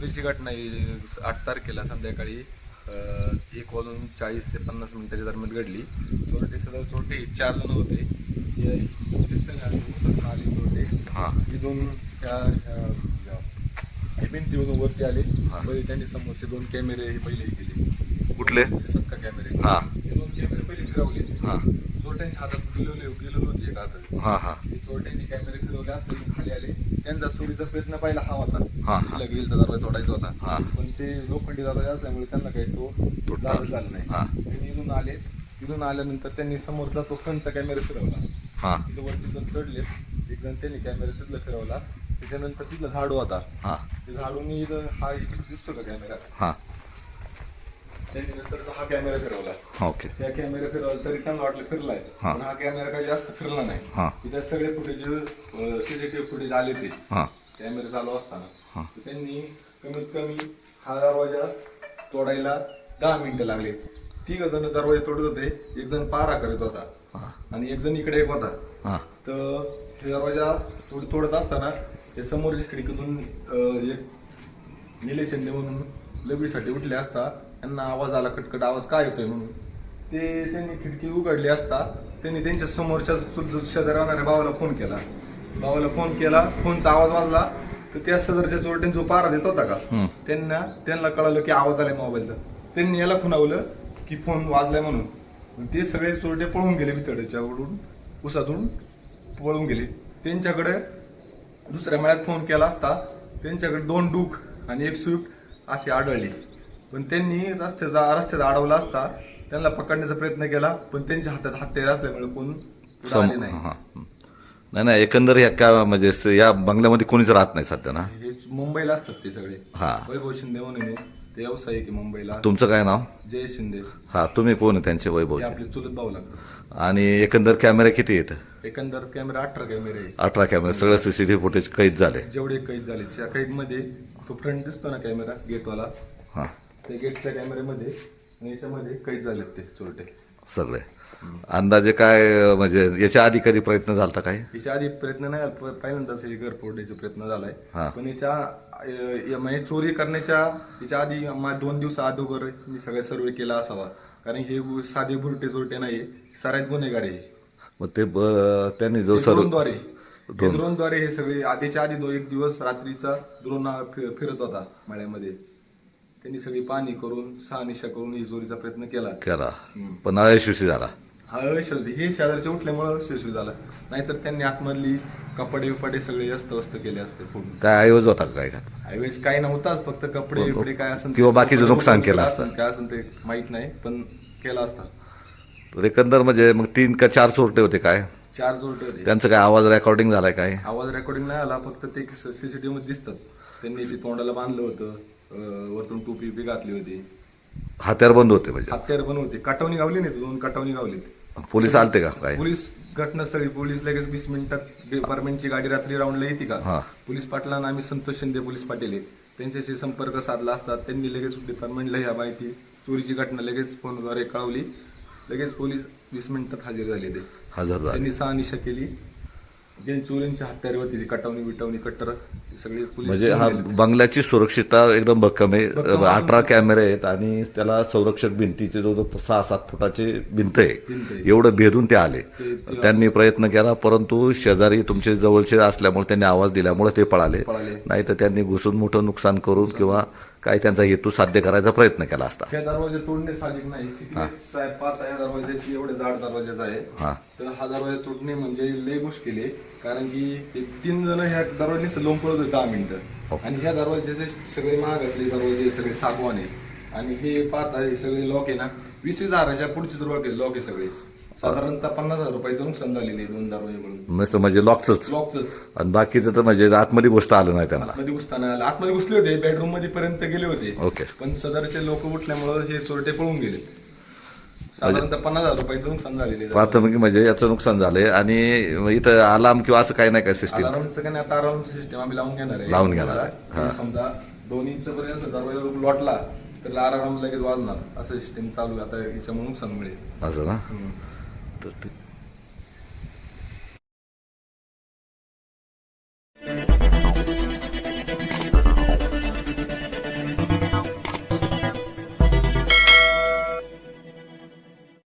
चोरीची घटना ही आठ तारखेला संध्याकाळी एक वाजून चाळीस ते पन्नास मिनिटाच्या दरम्यान घडली. चोरटे सदर चोरटे चार जण होते. हे आले चोरटे. हा. तिथून त्या भिंतीवरून वरती आले. पहिले त्यांनी समोरचे दोन कॅमेरे हे पहिले हे केले. कुठले? दिसत का कॅमेरे. हा. हे दोन कॅमेरे पहिले फिरवले. हा. चोरट्यांच्या हातात गेलेले गेलेलो होते एक हातात हा हा. ते चोरट्यांनी कॅमेरे फिरवले असते खाली आले. त्यांचा चोरीचा प्रयत्न पहिला हा होता. हा. तिथला ग्रिलचा दरवाजा तोडायचा हा. होता पण ते लोखंडी दरवाजा असल्यामुळे त्यांना काही तो तुटला. झाला हा. नाही त्यांनी इथून आले तिथून आल्यानंतर त्यांनी समोरचा तो फ्रंटचा कॅमेरा फिरवला. हा. तिथं वरती जण चढले. एक जण त्यांनी कॅमेरा तिथला फिरवला. त्याच्यानंतर तिथला झाडू होता. हा. ते झाडूनी इथं हा इकडे दिसतो का कॅमेरा हा. त्यांनी नंतर हा कॅमेरा फिरवला. ओके. त्या कॅमेरा फिरवला तरी त्यांना वाटलं फिरलाय. हा. पण हा कॅमेरा काही जास्त फिरला नाही. हा. तिथे सगळे फुटेज सीसीटीव्ही फुटेज आले ते. हा. कॅमेरा चालू असताना. तर त्यांनी कमीत कमी हा दरवाजा तोडायला दहा मिनिटं लागले. तिघ जण दरवाजा तोडत होते. एक जण पारा करत होता. आणि एक जण इकडे एक होता. हा. तर हे दरवाजा तोड तोडत असताना ते समोरच्या खिडकीतून अं, एक निलेश शिंदे म्हणून लबडीसाठी उठले असता त्यांना आवाज आला कटकट आवाज काय येतोय म्हणून. ते त्यांनी खिडकी उघडली असता त्यांनी त्यांच्या समोरच्या शेजारी राहणाऱ्या भावाला फोन केला. भावाला फोन केला फोनचा आवाज वाजला तर त्या सदरच्या चोरट्यांचा जो पारा देत होता का. त्यांना त्यांना कळालं की आवाज आलाय मोबाईलचा. त्यांनी याला खुणावलं की फोन वाजलाय म्हणून. ते सगळे चोरटे पळून गेले भितडच्या वडून उसातून पळून गेले. त्यांच्याकडे दुसऱ्या मळ्यात फोन केला असता त्यांच्याकडे दोन डूक आणि एक स्विफ्ट अशी आढळली. पण त्यांनी रस्त्याचा रस्त्यात अडवला असता त्यांना पकडण्याचा प्रयत्न केला पण त्यांच्या हातात हत्यार असल्यामुळे कोण पुढे आले सम- नाही. हा. नाही नाही एकंदर या काय म्हणजे स- या बंगल्यामध्ये कोणीच राहत नाही सध्या ना? हे मुंबईला असतात ते सगळे. हा. वैभव शिंदे म्हणून आहे. ते व्यावसायिक आहे मुंबईला. तुमचं काय नाव? जय शिंदे. हा तुम्ही कोण आहे त्यांचे वैभवचे आपले चुलत भाऊ लागतात. आणि एकंदर कॅमेरे किती आहेत? एकंदर कॅमेरा अठरा कॅमेरे आहे. अठरा कॅमेरे सगळं सीसीटीव्ही फुटेज कैद झाले. जेवढे कैद झाले त्या कैदमध्ये तो फ्रंट दिसतो ना कॅमेरा गेटवाला हा. त्या गेटच्या कॅमेऱ्यामध्ये आणि याच्यामध्ये कैद झालेत ते चोरटे. सगळे. अंदाजे काय म्हणजे याच्या आधी कधी प्रयत्न झालता काय याच्या आधी प्रयत्न नाही प- पहिल्यांदाच हे घर फोडण्याचा प्रयत्न झालाय. हा. पण याच्या अ, या- म्हणजे चोरी करण्याच्या याच्या आधी मा- दोन दिवस अगोदर मी सगळा सर्वे केला असावा. कारण हे गु- साधे बुरटे चोरटे नाही सराईत गुन्हेगार आहे. मग ते ब- त्यांनी जो सर ड्रोनद्वारे. ड्रोनद्वारे हे सगळे आधीच्या आधी दो एक दिवस रात्रीचा ड्रोन फि- फिरत होता मळ्यामध्ये. त्यांनी सगळी पाणी करून शहानिशा करून ही चोरीचा प्रयत्न केला केला पण अयशस्वी झाला हा यशस्वी हे शेजारचे उठल्यामुळे यशस्वी झाला नाहीतर त्यांनी आतमधली कपडे बिपडे सगळे व्यस्त वस्त केले असते फोडून काय ऐवज होता का काय ऐवज काही नव्हताच फक्त कपडे बिपडे काय असेल ते- किंवा बाकीचं नुकसान केलं असतं. काय असेल ते माहीत नाही पण केला असता तर एकंदर म्हणजे मग तीन का चार चोरटे होते काय चार जोडे होते त्यांचं काय आवाज रेकॉर्डिंग झालाय काय आवाज रेकॉर्डिंग नाही आला फक्त ते सीसीटीव्ही मध्ये दिसतात त्यांनी ते तोंडाला बांधलं होतं वरतून टोपी बी घातली होती. हत्यार बंद होते म्हणजे. हत्यार पण होते. कटवणी गावली नाही दोन कटवणी गावलीत पोलीस आलते का काय? पोलीस घटनास्थळी. पोलीस लगेच वीस मिनिटात डिपार्टमेंटची गाडी रात्री राऊंडला येते हा. का पोलीस पाटलांना आम्ही संतोष शिंदे पोलीस पाटील आहे. त्यांच्याशी संपर्क साधला असतात त्यांनी लगेच डिपार्टमेंटला ह्या माहिती चोरीची घटना लगेच फोनद्वारे कळवली. लगेच पोलीस वीस मिनिटात हजर झाले ते. हजर झाले. त्यांनी शहानिशा केली. जे चोरींची हत्यारे होती ती कटवणी बिटवणी कट्टर सगळे म्हणजे हा. बंगल्याची सुरक्षितता एकदम भक्कम आहे. अठरा कॅमेरे आहेत आणि त्याला संरक्षक भिंतीचे जो सहा सात फुटाचे भिंत आहे. एवढं भेदून ते आले. त्यांनी प्रयत्न केला परंतु शेजारी तुमचे जवळचे असल्यामुळे त्यांनी आवाज दिल्यामुळे ते पळाले. नाही तर त्यांनी घुसून मोठं नुकसान करून किंवा काय त्यांचा हेतू साध्य करायचा प्रयत्न केला असता. हे दरवाजे तोडणे साहजिक नाही. साहेब पाहता या दरवाजाची एवढे जाड दरवाजाचा आहे. तर हा दरवाजा तुटणे म्हणजे लय मुश्किल आहे. कारण की तीन जण ह्या दरवाजे लोंबळत दहा मिनिटं. आणि ह्या दरवाजाचे सगळे महागातले दरवाजे सगळे सागवान आहे आणि हे पाहता हे सगळे लॉक आहे ना वीस वीस हजाराच्या पुढचेच लॉक आहे लॉक आहे सगळे. साधारणतः पन्नास हजार रुपयाचं नुकसान झालेलं आहे दोन दरवाजे म्हणून. म्हणजे लॉकच लॉकच आणि बाकीचं तर म्हणजे आतमध्ये गोष्ट आलं नाही त्यांना. आतमध्ये घुसताना आलं. आतमध्ये घुसले होते बेडरूममध्ये पर्यंत गेले होते. ओके. पण सदरचे लोक उठल्यामुळं हे चोरटे पळून गेले साधारणतः पन्नास हजार रुपयाचं नुकसान झालेले प्राथमिक म्हणजे याचं नुकसान झालंय आणि इथं अलार्म किंवा असं काही नाही का सिस्टीम अलार्मचं काय नाही आता अलार्मचं सिस्टम आम्ही लावून घेणार आहे. लावून घेणार आहे. हा. समजा दोन इंच पर्यंत दरवाजा लोटला तर अलार्म लगेच वाजणार. असं सिस्टम चालू आहे. आता याच्यामुळे नुकसान मिळेल. असं ना. तर ठीक.